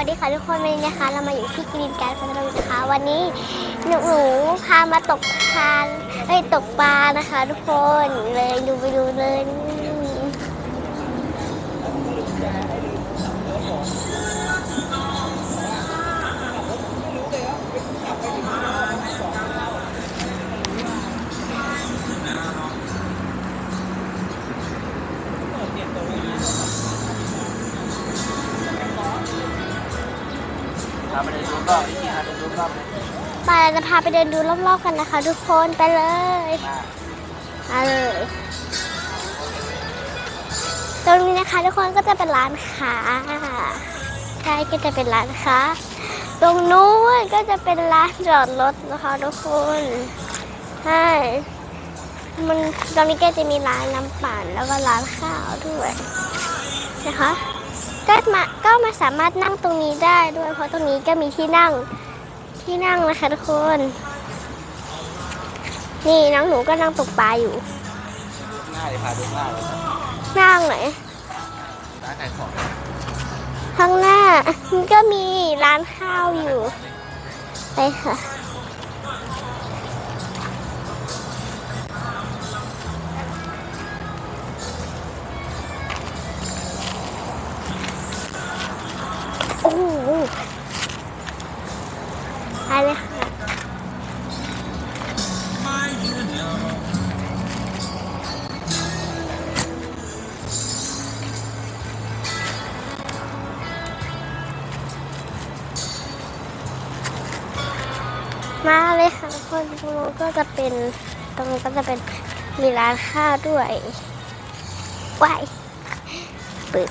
วัสดีค่ะทุกคนวันนี้นะคะ เรามาอยู่ที่กรีนการ์ดพัทลุงนะคะ วันนี้หนูหนูพามาตกทานเอ้ยตกปลานะคะ ทุกคนเลยดูไปดูเลย รอบที่ทำไปดูรอบเลยปลาจะพาไปเดินดูรอบๆกันนะคะ ทุกคนไปเลยมามาเลยตรงนี้นะคะทุกคนก็จะเป็นร้านค้าใช่ก็จะเป็นร้านค้าตรงนู้นก็จะเป็นร้านจอดรถนะคะทุกคนใช่มันตรงนี้ก็จะมีร้านน้ำปั่นแล้วก็ร้านข้าวด้วยนะคะ ก็มาก็มาสามารถนั่งตรงนี้ได้ด้วย เพราะตรงนี้ก็มีที่นั่งที่นั่งนะคะทุกคน นี่น้องหนูก็นั่งตกปลาอยู่ หน้าเลยพาดูหน้าเลยนั่งไหนร้านขายของข้างหน้ามันก็มีร้านข้าวอยู่ ไปค่ะ มาเลยค่ะทุกคนตรงนู้นก็จะเป็นตรงนี้ก็จะเป็นมีร้านข้าวด้วยว้ายเปิด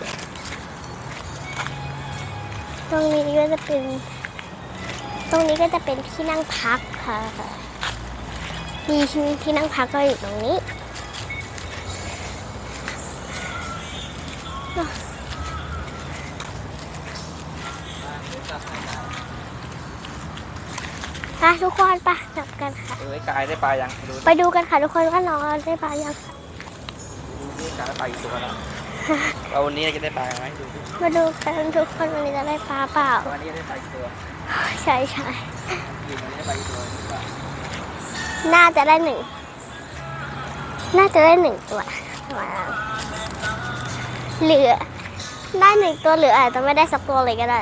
ตรงนี้ก็จะเป็น ตรงนี้ก็จะเป็นที่นั่งพักค่ะมีที่ที่นั่งพักก็อยู่ตรงนี้ ไปทุกคนไปจับกันค่ะ ดูไอ้กายได้ปลายังดูไปดูกันค่ะทุกคนว่าน้องได้ปลายังค่ะดูไอ้กายได้ปลากี่ตัวแล้วเราวันนี้จะได้ปลาไหมดูดิมาดูกันทุกคนวันนี้จะได้ปลาเปล่า วันนี้ได้ปลากี่ตัวใช่ใช่อยู่วันนี้ได้ปลากี่ตัวนี่ปลาน่าจะได้หนึ่ง น่าจะได้หนึ่งตัวว้าวเหลือได้หนึ่งตัวหรืออาจจะไม่ได้สักตัวเลยก็ได้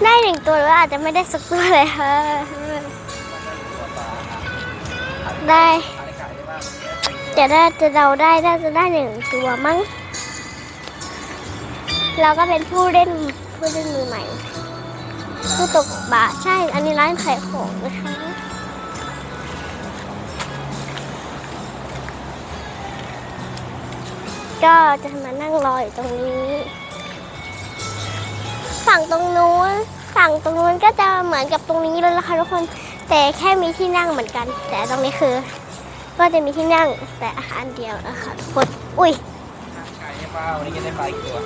ได้หนึ่งตัวหรืออาจจะไม่ได้สักตัวเลยค่ะได้จะได้จะเราได้น่าจะได้หนึ่งตัวมั้งเราก็เป็นผู้เล่นผู้เล่นมือใหม่ ผู้ตกบาใช่ อันนี้ร้านขายของนะคะก็จะมานั่งรออยู่ตรงนี้ ฝั่งตรงนู้นฝั่งตรงนู้นก็จะเหมือนกับตรงนี้เลยนะคะทุกคน แต่แค่มีที่นั่งเหมือนกัน แต่ตรงนี้คือ ก็จะมีที่นั่งแต่อาหารเดียวนะคะทุกคน อุ้ยกายได้ปลาวันนี้จะได้ปลากี่ตัว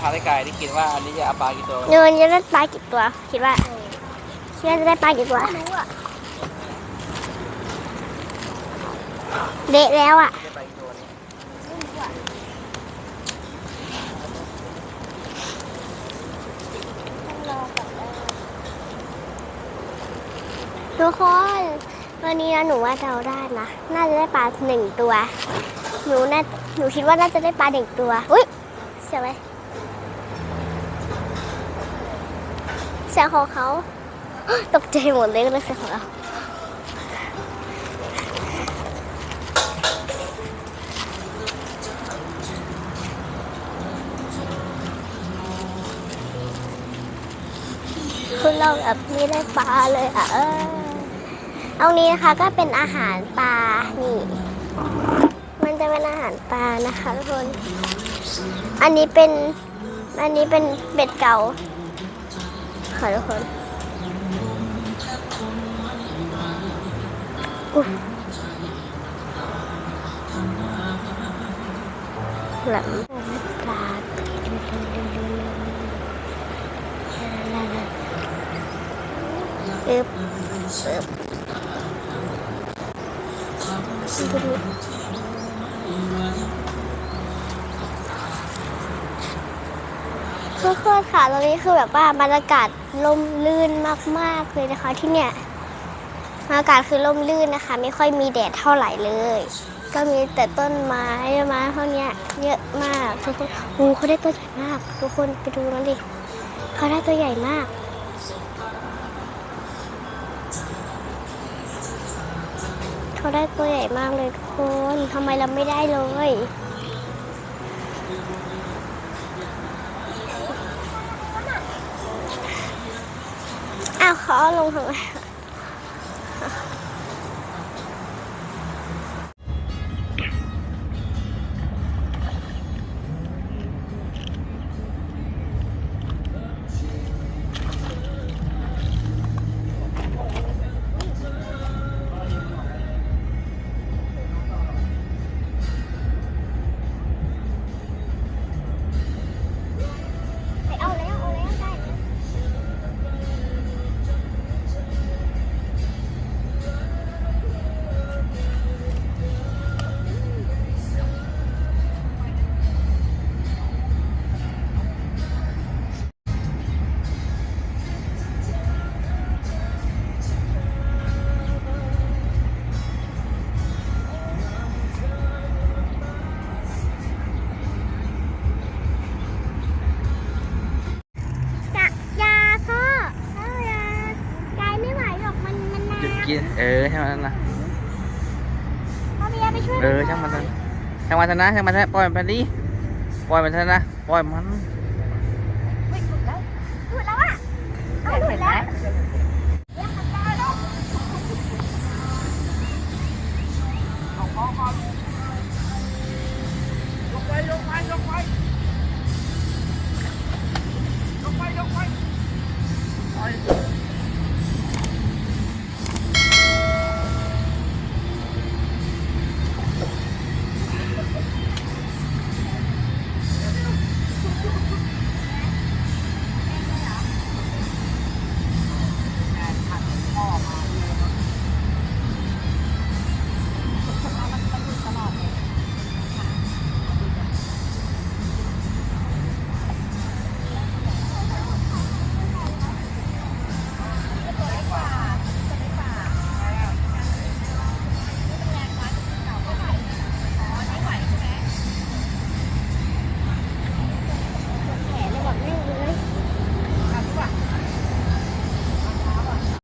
พาได้กายได้กินว่าอันนี้จะเอาปลากี่ตัวเงินจะได้ปลากี่ตัว คิดว่าคิดว่าจะได้ปลากี่ตัวเดะแล้วอะ ได้ปลากี่ตัวนี่ ทุกคน วันนี้นะหนูว่าเราได้นะ น่าจะได้ปลาหนึ่งตัว หนูน่าหนูคิดว่าน่าจะได้ปลาหนึ่งตัว อุ้ยเสียงอะไรเสียงของเขา ตกใจหมดเลยเลยเสียงของเราคุณเราแบบนี้ได้ปลาเลยอะเออ เอานี้นะคะก็เป็นอาหารปลา นี่ มันจะเป็นอาหารปลานะคะทุกคน อันนี้เป็น อันนี้เป็นเบ็ดเก่า ค่ะทุกคนหลังปลาอึบอึบ ทุกคนค่ะตอนนี้คือแบบว่าบรรยากาศลมลื่นมากๆเลยนะคะที่เนี่ยบรรยากาศคือลมลื่นนะคะ ไม่ค่อยมีแดดเท่าไหร่เลย ก็มีแต่ต้นไม้ไม้พวกเนี้ยเยอะมากทุกคนโอ้เขาได้ตัวใหญ่มาก ทุกคนไปดูนั่นดิเขาได้ตัวใหญ่มาก เขาได้ตัวใหญ่มากเลยทุกคนทำไมเราไม่ได้เลย อ้าวเขาเอาลงทำไม กิน เออช่างมันนะพ่อเบียร์ไปช่วยเออช่างมันเถอะช่างมันเถอะนะช่างมันเถอะปล่อยมันไปดิปล่อยมันเถอะนะปล่อยมันหลุดแล้วหลุดแล้วอะเอาหลุดแล้ว